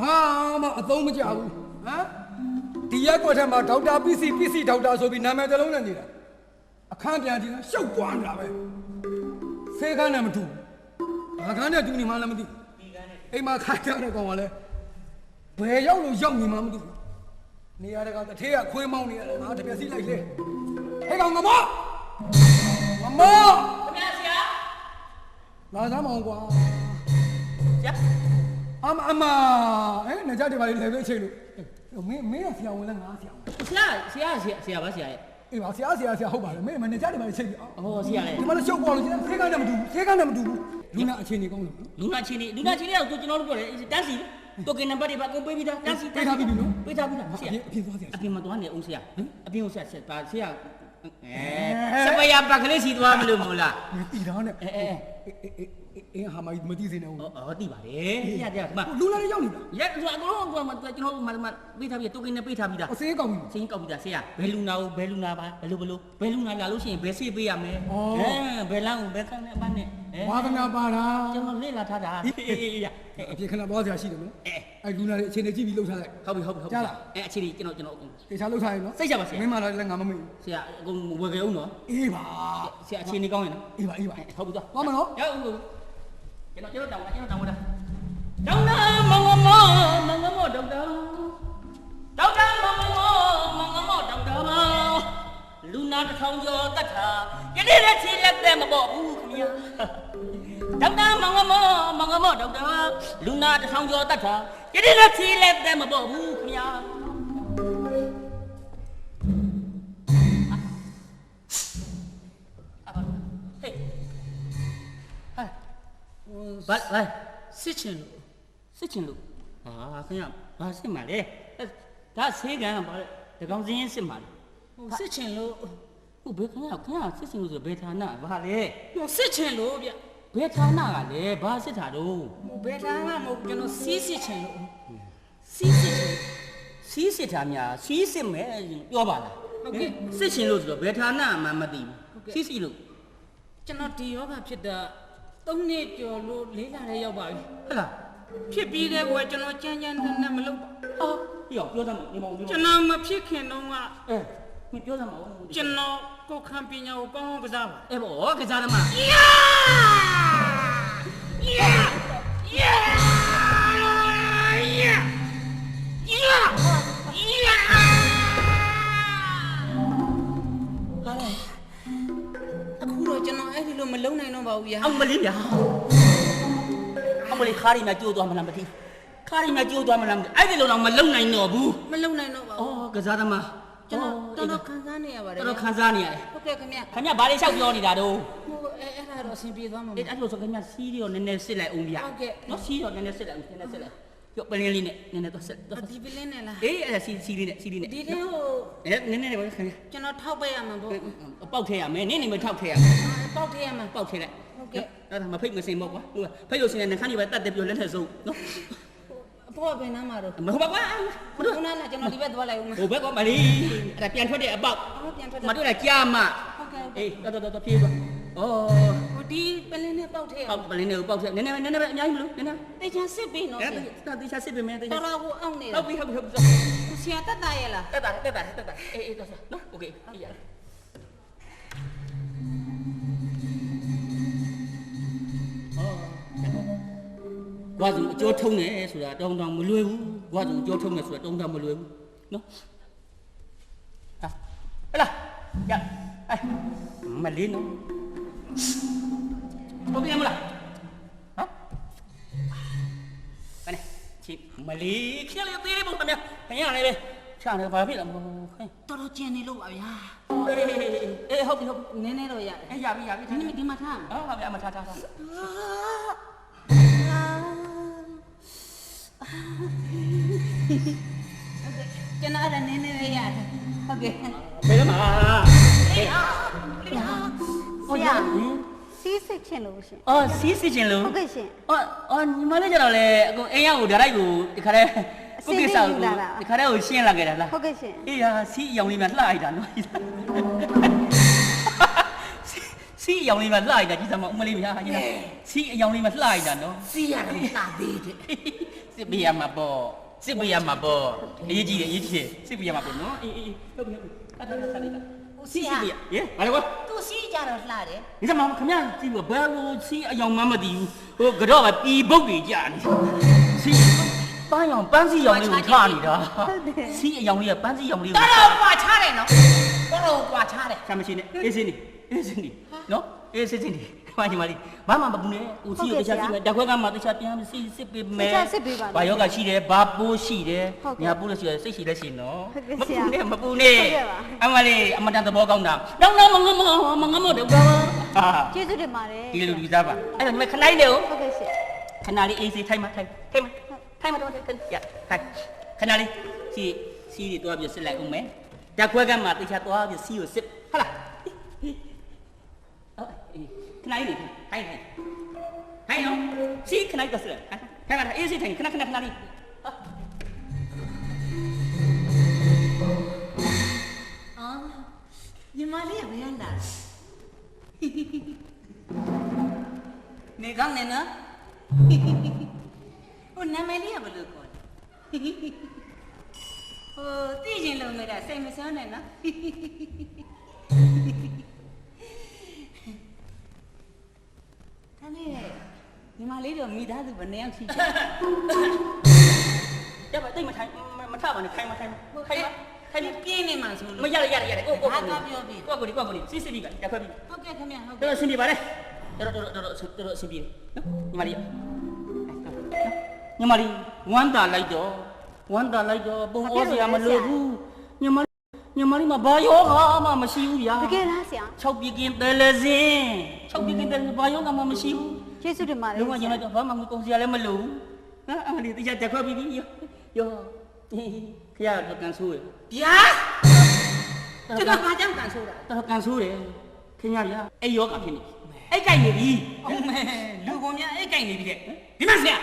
ဘာမှအသုံးမကျဘူးဟမ်ဒီရက်ကွက်ထက်မှာဒေါက်တာ PC PC ဒေါက်တာဆိုပြီးနာမည်တစ်လုံးနဲ့နေတာအခန်းပြန်ကြည့်လားရှုပ်သွားနေတာပဲဖေးခန်းနဲ့မတူဘူးဘာခန်းနဲ့တူနေမှလည်းမသိဘူးအိမ်မှာခိုင်းကြတဲ့ကောင်ကလည်းဘယ်ရောက်လို့ရောက်နေမှမသိဘူးနေရာတကာတစ်ထေးကခွေးမောင်းနေရတယ်ငါတပြက်စီလိုက်လေဟဲ့ကောင်ငမောငမောခင်ဗျာဆရာလာစမ်းမအောင်ကွာဆရာ အမအမအဲငကြတယ်ပါလေလေပဲချိန်လို့မင်းမင်းကဆရာဝင်လဲငါဆရာဝင်ဆရာဆရာဆရာဆရာပါဆရာရဲ့အေးပါဆရာဆရာဆရာဟုတ်ပါလေမင်းမငကြတယ်ပါလေချိန်ပြီအော်ဟောဆရာရဲ့ဒီမှာလည်းရှုပ်ပေါ်လို့ရှင်ဆေးကန်းနဲ့မတူဘူးဆေးကန်းနဲ့မတူဘူးလူနာအခြေအနေကောင်းလို့နော်လူနာချင်းနေလူနာချင်းလေးတော့ကျွန်တော်တို့ပြောတယ်တန်းစီတိုကင်နံပါတ်တွေပါအကုန်ပေးပြီးသားတန်းစီပေးထားပြီနော်ပေးထားပြီလားအဆရာပြင်အပြင်သွားဆရာအပြင်မှာသွားနေအောင်ဆရာအပြင်ကိုဆရာဆက်ပါဆရာအဲစပယာပတ်ကလေးစီသွားမလို့မို့လားတီထားနဲ့အဲအဲ အေးအေးအေးဟာမမသိစေနဲ့ဦးဟောဟောတိပါတယ်ဆရာတရားဒီမှာလူနာတွေရောက်နေတာရက်ဆိုအကုန်လုံးကျွန်တော်ကျွန်တော်တို့မှမှပေးထားပြီးတိုကင်နဲ့ပေးထားပြီးသားအဆေးကောင်းပြီစင်းကောက်ပြီးသားဆရာဘယ်လူနာကိုဘယ်လူနာပါဘယ်လိုဘယ်လိုဘယ်လူနာလာလို့ရှိရင်ဘယ်ဆေးပေးရမလဲဘယ်လမ်းကိုဘယ်ကန်းနဲ့အပန်းနဲ့အဲဝါသနာပါတာကျွန်တော်လေ့လာထားတာအေးအေးရအပြင်ခဏသွားဆရာရှိတယ်နော်အဲအဲလူနာတွေအခြေအနေကြည့်ပြီးလှုပ်ထားလိုက်ဟုတ်ပြီဟုတ်ပြီဟုတ်ပြီအဲအခြေကြီးကျွန်တော်ကျွန်တော်တေချာလှုပ်ထားရင်နော်စိတ်ချပါဆရာမင်းမလာလည်းငါမမေ့ဘူးဆရာအကုန်ဝယ်ကြအောင်နော်အေးပါဆရာအခြေအနေကောင်းရင်နော်အေးပါအေးပါဟုတ်ပြီတော့သွားမနော်ရအောင်လို့ ကျွန်တော်ကျွန်တော်တောင်းတာကျွန်တော်တောင်းတာဒေါက်တာမောင်မောမောင်မောဒေါက်တာဒေါက်တာမောင်မောမောင်မောဒေါက်တာလူနာတစ်ထောင်ကျော်တတ်တာယနေ့လက်ချီလက်သက်မပေါ်ဘူးခင်ဗျာဒေါက်တာမောင်မောမောင်မောဒေါက်တာလူနာတစ်ထောင်ကျော်တတ်တာယနေ့လက်ချီလက်သက်မပေါ်ဘူးခင်ဗျာ ဘာဘာစစ်ချင်လို့စစ်ချင်လို့ဟာခင်ဗျဘာစစ်မှာလဲအဲဒါဆေးကန်ကဘာလဲတကောင်စင်းရင်စစ်မှာလဲဟိုစစ်ချင်လို့ဟုတ်ဘယ်ခင်ဗျခင်ဗျစစ်ချင်လို့ဆိုဘယ်ဌာနဘာလဲဟိုစစ်ချင်လို့ဗျဘယ်ဌာနကလဲဘာစစ်တာတော့ဟိုဘယ်တန်းကမဟုတ်ကျွန်တော်စီးစစ်ချင်လို့စီးစစ်ချင်စီးစစ်တာများစီးစစ်မယ်ပြောပါလားဟုတ်ကဲ့စစ်ချင်လို့ဆိုတော့ဘယ်ဌာနမှမသိဘူးစီးစီလို့ကျွန်တော်ဒီယောဂဖြစ်တာ ၃နှစ်ကျော်လို့လေးလာတဲ့ရောက်ပါပြီဟုတ်လားဖြစ်ပြီးတဲ့ဘဝကျွန်တော်ကြမ်းကြမ်းတမ်းတမ်းမလုပ်ပါအော်ပြောပြောသမ်းနေမောင်ပြောကျွန်တော်မဖြစ်ခင်တုန်းကအဲမပြောသမ်းမအောင်ကျွန်တော်ကိုယ်ခံပညာကိုကောင်းကောင်းကစားပါအဲဘောကစားသမားဟာ အဲ့ဒီလိုမလုံနိုင်တော့ပါဘူးဗျာအောင်မလေးဗျာအောင်မလေးခါရီများကြိုးသွားမလားမသိခါရီများကြိုးသွားမလားမသိအဲ့ဒီလိုတော့မလုံနိုင်တော့ဘူးမလုံနိုင်တော့ပါအောဘူး်ကစားသမားကျွန်တော်တော်တော်ခံစားနေရပါတယ်တော်တော်ခံစားနေရတယ်ဟုတ်ကဲ့ခင်ဗျာခင်ဗျဘာလေးလျှောက်ပြောနေတာတော့ဟိုအဲ့အဲ့ဒါတော့အဆင်ပြေသွားမှာအဲ့အဲ့လိုဆိုခင်ဗျစီးရောနည်းနည်းစစ်လိုက်အောင်ဗျာဟုတ်ကဲ့နော်စီးရောနည်းနည်းစစ်လိုက်အောင်နည်းနည်းစစ်လိုက် ပြောပလင်းလေးနဲ့နည်းနည်းတော့စစ်တော့ဒီပလင်းနဲ့လားအေးအဲ့ဒါစီးစီးလေးနဲ့စီးလေးနဲ့ဒီတဲ့ဟိုအဲနည်းနည်းလေးပါခင်ဗျကျွန်တော်ထောက်ပေးရမှာပေါ့ပေါက်ထဲရမယ်နင်းနေမထောက်ထဲရမယ်ပေါက်ထည့်ရမှာပေါက်ထဲလိုက်ဟုတ်ကဲ့အဲ့ဒါမဖိတ်မစင်ပေါ့ကွာဟုတ်ကဲ့ဖိတ်လို့စင်တဲ့နှခမ်းကြီးပဲတတ်တယ်ပြောလက်နဲ့စုပ်နော်အဖေကဘယ်နားမှာတော့မဟုတ်ပါကွာမတို့ခုနကကျွန်တော်ဒီဘက်သွားလိုက်ဦးမှာဟိုဘက်ကမလေးအဲ့ဒါပြန်ထွက်တဲ့အပေါက်အော်ပြန်ထွက်မတို့လည်းကြားမဟုတ်ကဲ့ဟုတ်ကဲ့အေးတော်တော်တော်ပြေးသွားဩဟို ဒီပလင်းနဲ့ပေါက်ထည့်ရ ပေါက်ပလင်းတွေကိုပေါက်ထဲနည်းနည်းနည်းနည်းပဲအများကြီးမလို့နည်းနည်း တေချာစစ်ပြီးနော် အဲ့ဒါတေချာစစ်ပေးမယ်တေချာ တော်တော်ကိုအောင့်နေ ဟု တာ တ်ပြီဟုတ်ပြီဟုတ်ပြီ ကိုဆရာတက်တာရဲ့လား တက်တာတက်တာတက်တာအေးအေးတော့နော်โอเคအေးရဟောဝါစုအကျိုးထုံးတယ်ဆိုတာတောင်းတောင်းမလွယ်ဘူးဝါစုအကျိုးထုံးတယ်ဆိုတာတောင်းတောင်းမလွယ်ဘူးနော်ဟာဟလာရအဲမလေးနော် ဟုတ်ပြီမလားဟမ်ဘယ်နဲ့ချစ်မလေးခရလေးသေးလေးပုံစံများခင်ရလေချာနေဘာဖြစ်လဲမဟုတ်ခင်တော်တော်ကျန်နေလို့ပါဗျာအေးအေးဟုတ်ပြီဟုတ်ပြီနည်းနည်းတော့ရတယ်အေးရပြီရပြီဒီနေ့ဒီမှာထားအော်ဟုတ်ပြီအမထားထားထားကျွန်တော်အဲ့ဒါနည်းနည်းလေးရတယ်ဟုတ်ကဲ့ဘယ်မှာဆရာ စီးစစ်ချင်လို့ရှင်အော်စီးစီခြင်းလို့ဟုတ်ကဲ့ရှင်အော်အော်ညီမလေးကျတော့လေအကုန်အိမ်ရောက်ကိုဒါလိုက်ကိုဒီခါတည်းကိုကိစ္စကိုဒီခါတည်းကိုရှင်းလာခဲ့တာလားဟုတ်ကဲ့ရှင်အေးဟာစီးအယောင်လေးမှလှလိုက်တာနော်စီးအယောင်လေးမှလှလိုက်တာကြည့်စမ်းမဦးမလေးမြာကြီးလားစီးအယောင်လေးမှလှလိုက်တာနော်စီရတယ်တာသေးတယ်စစစ်ပေးရမှာပေါ့စစ်ပေးရမှာပေါ့အရေးကြီးတယ်အရေးကြီးတယ်စစ်ပေးရမှာပေါ့နော်အေးအေးအေးဟုတ်ပြီဟုတ်ပြီအဲ့ဒါဆက်လိုက်တာ စီစစ်ပေးရရေဘာလဲကွာသူစီးကြတော့လှတယ်ဒီကမှာခမရကြည့်လို့ဘယ်လိုစီအယောင်မှမသိဘူးဟိုကတော့ပဲပြီပုတ်တွေကြာနေစီပန်းရောင်ပန်းစီရောင်လေးကိုထားနေတာစီအယောင်လေးကပန်းစီရောင်လေးတော်ကိုတော်ကွာချတယ်နော်တော်တော်ကွာချတယ်ဆမ်းမရှိနဲ့အေးစင်းနေအေးစင်းနေနော် အေးစင်းနေခမကြီးမလေးမမမပူနဲ့ဦးစီကိုတခြားကြည့်မယ်တခွက်ကမှတခြားပြန်စီစစ်ပေးမယ်ဘာယောဂရှိတယ်ဘာပိုးရှိတယ်ညာပိုးလို့ရှိတယ်စိတ်ရှိလက်ရှိနော်မပူနဲ့မပူနဲ့အမလေးအမတန်သဘောကောင်းတာတော့တော့မငမမငမတော့ပါဟာကျေးဇူးတင်ပါတယ်ဒီလိုလူသားပါအဲ့တော့ညီမခလိုက်လေကိုဟုတ်ကဲ့ဆရာခဏလေးအေးစေးထိုင်မထိုင်ထိုင်မထိုင်မတော့ထိုင်ရထိုင်ခဏလေးစီစီတွေတွားပြီးစစ်လိုက်ဦးမယ်တက်ခွက်ကမှတေချာတွားပြီးစီကိုစစ်ဟုတ်လားအော်အေး ခဏလေးထိုင်ထိုင်ထိုင်နော်စီခဏလေးတော့စစ်လိုက်ထိုင်မထိုင်အေးစေးထိုင်ခဏခဏခဏလေးအော်ညီမလေးကဘယ်ရလာနေကောင်းနေနော်ဟိုနာမည်လေးကဘယ်လိုခေါ်လဲဟိုသိရင်လုံးနေတာစိတ်မစွမ်းနဲ့နော် မလေးတို့မိသားစုဘယ်နှယောက်ရှိကြလဲရပါတိတ်မထိုင်မထပါနဲ့ခိုင်မထိုင်ခိုင်မထိုင်ပြင်းနေမှဆိုမလို့ရရရရကိုကိုကိုဘာကပြောပြီကိုကိုဒီကိုကိုဒီစီစီဒီကတက်ခွက်ပြီဟုတ်ကဲ့ခင်ဗျဟုတ်တော်ကဲ့တော်အဆင်ပြေပါလေတော်တော်တော်တော်တော်တော်အဆင်ပြေနော်ညီမလေးညီမလေးဝမ်းတာလိုက်တော့ဝမ်းတာလိုက်တော့ပုံဩစရာမလိုဘူးညီမညီမလေးမဘာယောဂမှမရှိဘူးဗျာတကယ်လားဆရာ6ပြကင်းတယ်လစင်6ပြကင်းတယ်ဘာယောဂမှမရှိဘူး ကျေးဇူးတင်ပါတယ်လုံးဝညီမတော့ဘာမှမကုန်စရာလည်းမလိုဘူးနော်အမလေးတရားတက်ခွက်ပြီယောယောခရတော့ကန်ဆိုးရဗျာကျွန်တော်ဘာကြောင့်ကန်ဆိုတာတော်ကန်ဆိုးတယ်ခင်ဗျာအဲ့ယောဂဖြစ်နေအဲ့ကြိုက်နေပြီအမေလူကုန်များအိတ်ကြိုက်နေပြီတဲ့ဒီမှာဆရာ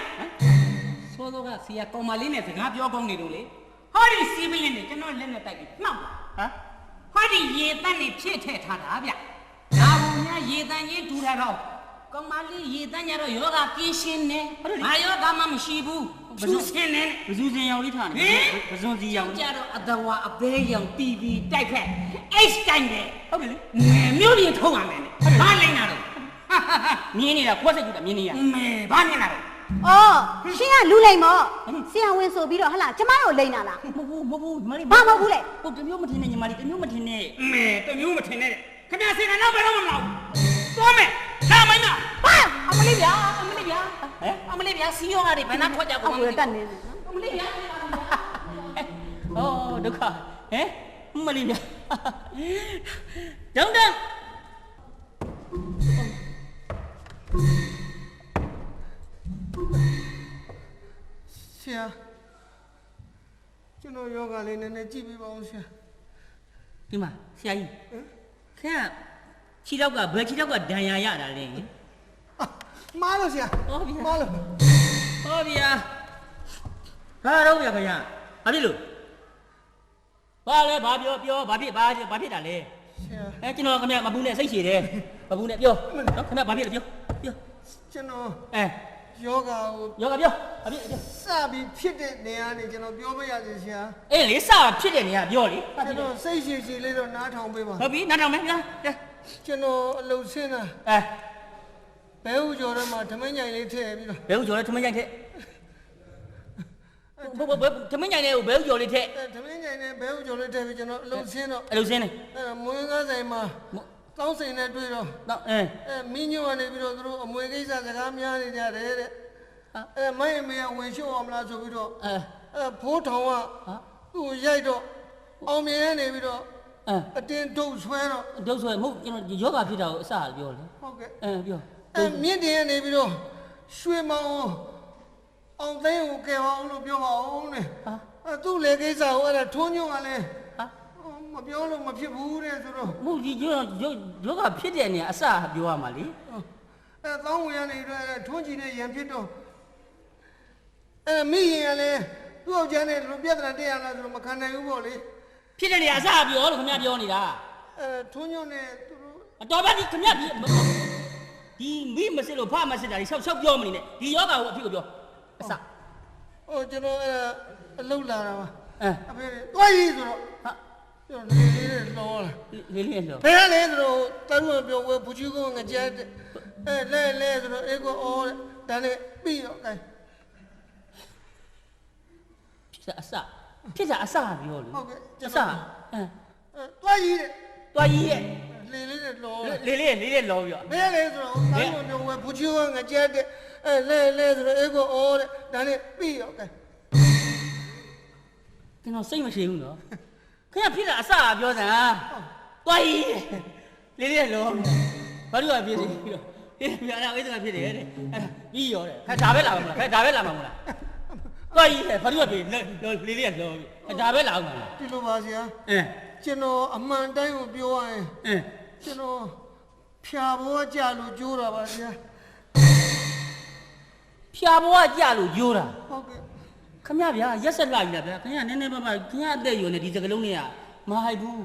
ဆိုတော့ကဆရာကောင်မလေးနဲ့စကားပြောကောင်းနေလို့လေဟောဒီစီးပလင်းနဲ့ကျွန်တော်လက်နဲ့တိုက်ပြီးမှောက်ပါဟမ်ဟောဒီရေတန်းနဲ့ဖြည့်ထည့်ထားတာဗျဒါဘုံများရေတန်းချင်းဒူတာတော့ ကောင်မလေးရေတန်းကြတော့ယောဂကင်းရှင်းနေဘာယောဂမှမရှိဘူးဘယ်သူဆင်းနေဘဇူစင်ရောင်လေးထားနေဘဇွန်စီရောင်ကြတော့အတဝါအသေးရောင်တီဗီတိုက်ခက် H တိုင်းတယ်ဟုတ်တယ်လေငယ်မျိုးပြင်ထုံးရမယ်နဲ့ဘာလိမ့်တာတော့မြင်းနေတာခွက်ဆက်ကြည့်တာမြင်းနေရမဲဘာမြင်တာတော့အော်ရှင်ကလူလိမ်မော့ဆရာဝင်ဆိုပြီးတော့ဟလာကျမတို့လိမ်တာလားမဟုတ်ဘူးမဟုတ်ဘူးညီမလေးဘာမဟုတ်ဘူးလေဟုတ်တမျိုးမထင်နဲ့ညီမလေးတမျိုးမထင်နဲ့မဲတမျိုးမထင်နဲ့ခင်ဗျာစင်ကတော့ဘယ်တော့မှမလောက်သွားမယ်လာမို င်းမဟာအမလေးဗျာအမလေးဗျာဟမ်အမလေးဗျာစီယောကတွေဘယ်နှထွက်ကြအောကုန်က်မကိုလဲတက်နေတယ်အမလေးဗျာအော်ဒုက္ခဟမ်မလေးဗျာဒေါန်တန်ဆရာကျွန်တော်ယောဂလေးနည်းနည်းကြည့်ပေးပါဦးဆရာဒီမှာဆရာကြီးခင်ဗျ ခြေတော့ကဘယ်ခြေတော့ကဒဏ်ရာရတာလဲအာမားလို့ဆရာဟုတ်ပြီမားလို့ဟောဗျာဘာတော့ဗျာခင်ဗျဘာဖြစ်လို့ဘာလဲဘာပြောပြောဘာဖြစ်ဘာဘာဖြစ်တာလဲဆရာအဲကျွန်တော်ခင်ဗျမပူနဲ့စိတ်ရှည်တယ်မပူနဲ့ပြောနော်ခင်ဗျဘာဖြစ်လဲပြောပြောကျွန်တော်အဲယောဂကိုယောကပြောဘာဖြစ်လဲပြောစပြီးဖြစ်တဲ့နေရာနေကျွန်တော်ပြောမရစေဆရာအေးလေစဖြစ်တဲ့နေရာပြောလေကျွန်တော်စိတ်ရှည်ရှည်လေးတော့နားထောင်ပေးပါဟုတ်ပြီနားထောင်မယ်ဗျာ ကျွန်တော်အလုပ်ဆင်းတာအဲဘဲဥကျော်ထဲမှာဓမင်းညိုင်လေးထည့်ပြီးတော့ဘဲဦးကျော်လေးထမင်းညိုင်ထက်ဘဘဘထမင်းညိုင်လေးကိုဘဲဦးကျော်လေးထက်အဲဓမင်းညိုင်နဲ့ဘဲဥကျော်လေးထည့်ပြီးကျွန်တော်အလုပ်ဆင်းတော့အဲ့လိုစင်းနေအဲဒါမွေးကားဆိုင်မှာကောင်းစိန်နဲ့တွေ့တော့တော့အဲအဲမင်းညိုကနေပြီးတော့သူတို့အမွေကိစ္စစကားများနေကြတယ်တဲ့အဲမိုင်းအမေကဝင်လျှော့အောင်မလားဆိုပြီးတော့အဲအဲဖိုးထောင်ကဟာသူ့ကိုရိုက်တော့အောင်မြင်ရနေပြီးတော့ အဲအတင်းဒုတ်ဆွဲတော့ဒုတ်ဆိုရင်မဟုတ်ကျွန်တော်ယောဂဖြစ်တာကိုအစပြောလေဟုတ်ကဲ့အဲပြောအဲမြင့်တင်ရနေပြီးတော့ရွှေမောင်ကိုအောင်သိန်းကိုကယ်ပါအောင်လို့ပြောပါအောင်တဲ့ဟာအဲသူ့လေကိစ္စကိုအဲ့ဒါထွန်းညွန့်ကလည်းဟာမပြောလို့မဖြစ်ဘူးတဲ့ဆိုတော့မဟုတ်ဒီကျွန်တော်ယောဂဖြစ်တဲ့နေရာအစပြောရမှာလေအဲတောင်းဝင်ရနေတော့အဲထွန်းကြည့်နေရန်ဖြစ်တော့အဲမိရင်ကလည်းသူ့ယောက်ျားနဲ့လူပြဿနာတက်ရလားဆိုတော့မခံနိုင်ဘူးပေါ့လေ ဖြစ်တဲ့နေရာအစပြောလို့ခင်ဗျားပြောနေတာအဲထွန်းညွန့်နဲ့သူတို့အတော်ပါဒီခင်ဗျားဒီဒီမိမစစ်လို့ဖမစစ်တာဒီဆောက်ဆောက်ပြောမနေနဲ့ဒီယောဂကိုအဖြစ်ကိုပြောအစဟိုကျွန်တော်အဲ့ဒါအလုပ်လာတာပါအဲအဖေသွားရည်ဆိုတော့ဟာကျွန်တော်လေးလေးနဲ့လောလာလေးလေးလောဘယ်လဲဆိုတော့တရုံပြောဝဲဘူးချီကိုငကြက်တဲ့အဲလဲလဲဆိုတော့အေကိုအော်တဲ့ဒါနဲ့ပြီးတော့အဲဖြစ်တာအစ ဖြစ်တာအစပြောလေဟုတ်ကဲ့ကျွအန်စတော်အဲအဲသွားရည်တဲ့တွားကြီးရဲ့လေးလေးနဲ့လောလာလေးလေးလေးလေးလောပြောဘယ်လဲဆိုတော့တရုံပြောဝဲဘူးချီကိုငကြက်တဲ့အဲလဲလဲဆိုတော့အေကိုအော်တဲ့ဒါနဲ့ပြီးတော့အဲကျွန်တော်စိတ်မရှိဘူးနော်ခင်ဗျဖြစ်တာအစပြောစမ်းတွားကြီးလေးလေးလောဘာလို့ကဖြစ်စီပြီးတော့ဒီပြန်လာဝိသကဖြစ်တယ်တဲ့အဲ့ပြီးရောတဲ့ခက်ဒါပဲလာမှာမလားခက်ဒါပဲလာမှာမလား တွားကြီးဘာလို့ကဖြစ်လေးလေးလောခက်ဒါပဲလာမှာလားဒီလိုပါဆရာအဲကျွန်တော်အမှန်တိုင်းကိုပြောရရင်အဲကျွန်တော်ဖြာဘောကြလို့ကြိုးတာပါဆရာဖြာဘဝကြလို့ယိုးတာဟုတ်ကဲ့ခမရဗျာရက်ဆက်လာပြီလားဗျာခင်ဗျာနည်းနည်းပါးပါးခင်ဗျာအသက်အရွယ်နဲ့ဒီစကလုံးတွေကမဟိုက်ဘူး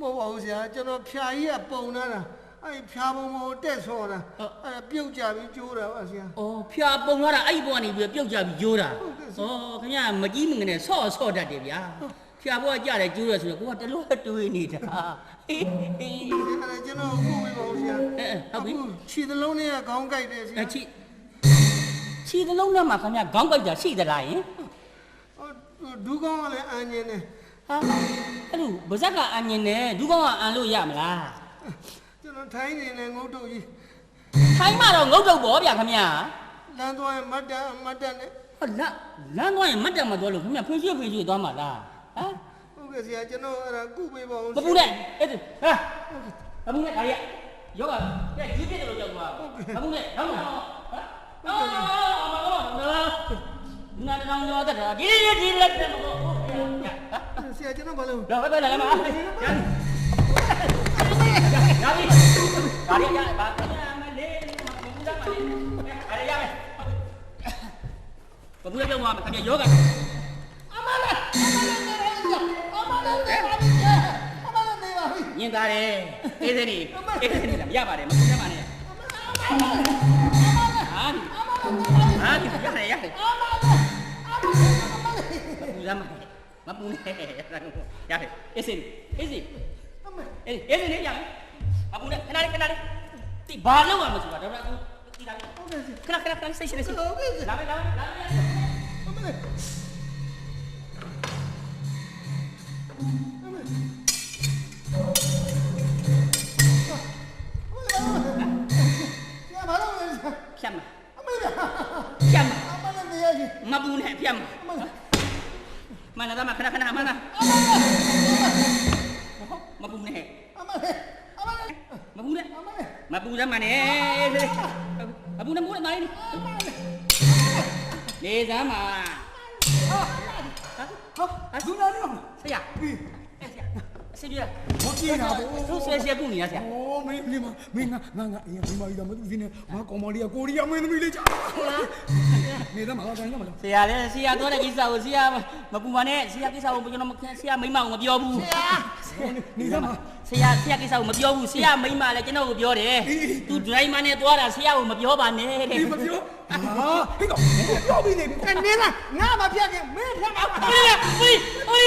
မဟုတ်ပါဘူးဆရာကျွန်တော်ဖြာကြီးကပုံလာတာ အဲ့ဖြာပုံပေါ်တက်ဆော်တာအဲ့ဒါပြုတ်ကြပြီးကြိုးတာပါဆရာ။အော်ဖြာပုံလာတာအဲ့ဒီဘဝနေပြီးပြုတ်ကြပြီးယိုးတာ။အော်ခင်ဗျာမကြီးမငနဲ့ဆော့ဆော့တတ်တယ်ဗျာ။ဖြာဘဝကြတယ်ကျိုးရဆိုတော့ကိုကတလို့တွေးနေတာ။ဟေးဟေးအဲ့ဒါကျွန်တော်ကိုပြီးပါဦးဆရာအဲဟုတ်ပြီအခုခြေသလုံးနဲ့ကခေါင်းကိုက်တယ်ဆရာအချီချီသလုံးထဲမှာခင်ဗျာခေါင်းကိုက်တာရှိသလားယင်ဟိုဒူးကောင်းကလည်းအန်ញင်တယ်။ဟာအဲ့လိုဗဇက်ကအန်ញင်နဲ့ဒူးကောင်းကအန်လို့ရမလားကျွန်တော် ထိုင်းနေနဲ့ငုတ်တုတ်ကြီး။ထိုင်းမှာတော့ငုတ်တော့ဗောဗျာခင်ဗျာလမ်းသွားရင်မတ်တန်မတ်တန်နဲ့။ဟောလမ်းလမ်းသွားရင်မတ်တက်မသွားလို့ခင်ဗျာဖွင့်ရွှေ့ဖွင့်ရွှေ့သွားမှာလား။ဟမ်ဟုတ်ကဲ့ဆရာကျွန်တော်အဲ့ဒါကုပေးပါဦးမပူနဲ့အဲ့ဒါဟာမပူနဲ့ဒါရီယောဂကဲကြီးပြည့်တယ်လို့ကြောက်သွားမပူနဲ့ဟုတ်လားဟာအော်အမကောနာနာနောင်ရောတဲ့ဒီဒီလက်တယ်မကောဆရာကျွန်တော်ဘာလို့တော့ပဲလာလာမရ ရပြီဒါရီရပါမလေးမပူသားမလေးအဲ့ရမယ်မပူနဲ့ပြောမှာခင်ဗျယောဂညင်သားတယ်အေးစနေအေးစနေလားရပါတယ်မပူနဲ့ပါနဲ့ဟာဒီဟာဒီရတယ်ရတယ်မပူသားမမပူနဲ့ရတယ်အေးစနေအေးစနေ အေးအေးစနေရတယ်မပူနဲ့ခဏလေးခဏလေးဒီဘာလို့ရမဆိုတာဒေါက်တာဒီလာခဏခဏခဏစိတ်ရှိနေစိတ်လာမယ်လာမယ်လာမယ်ဆရာဘာလို့လဲဆရာဖြတ်မှာအမေလားဖြတ်မှာအမလည်းတရားကြီးမပူနဲ့ဖြတ်မှာမနာမခဏခဏမနာ မပူနဲ့အမလည်းအမလည်းမပူနဲ့အမလည်းမပူသမနဲ့မပူနဲ့မပူနဲ့မိုင်းနေစမ်းမှာဟာဟာဒူနာနော်ဆရာဆရာအစီပြမပြေတာဗောသူဆရာဆရာကူနေရဆရာโอ้မင်းမင်းမင်းငါငါငါအေးမင်းမကြီးတော့မသူစင်းနဲ့ငါကောင်မလေးကကိုရီးယားမင်းသမီးလေးကြာနေသားမလာတိုင်းကမလားဆရာလည်းဆရာတော့တဲ့ကိစ္စကိုဆရာမပူပါနဲ့ဆရာကိစ္စကိုကျွန်တော်မဆရာမိမကိုမပြောဘူး နေသားမဆရာဆရာကိစ္စကိုမပြောဘူးဆရာမိမလည်းကျွန်တော်ကိုပြောတယ်သူဒရိုင်မာနဲ့သွားတာဆရာကိုမပြောပါနဲ့တဲ့ဒီမပြောဟာဟိကောင်ပြောပြီးနေပြီကနေလားငါမပြတ်ခင်မင်းလက်မဟိုဟိုဟိ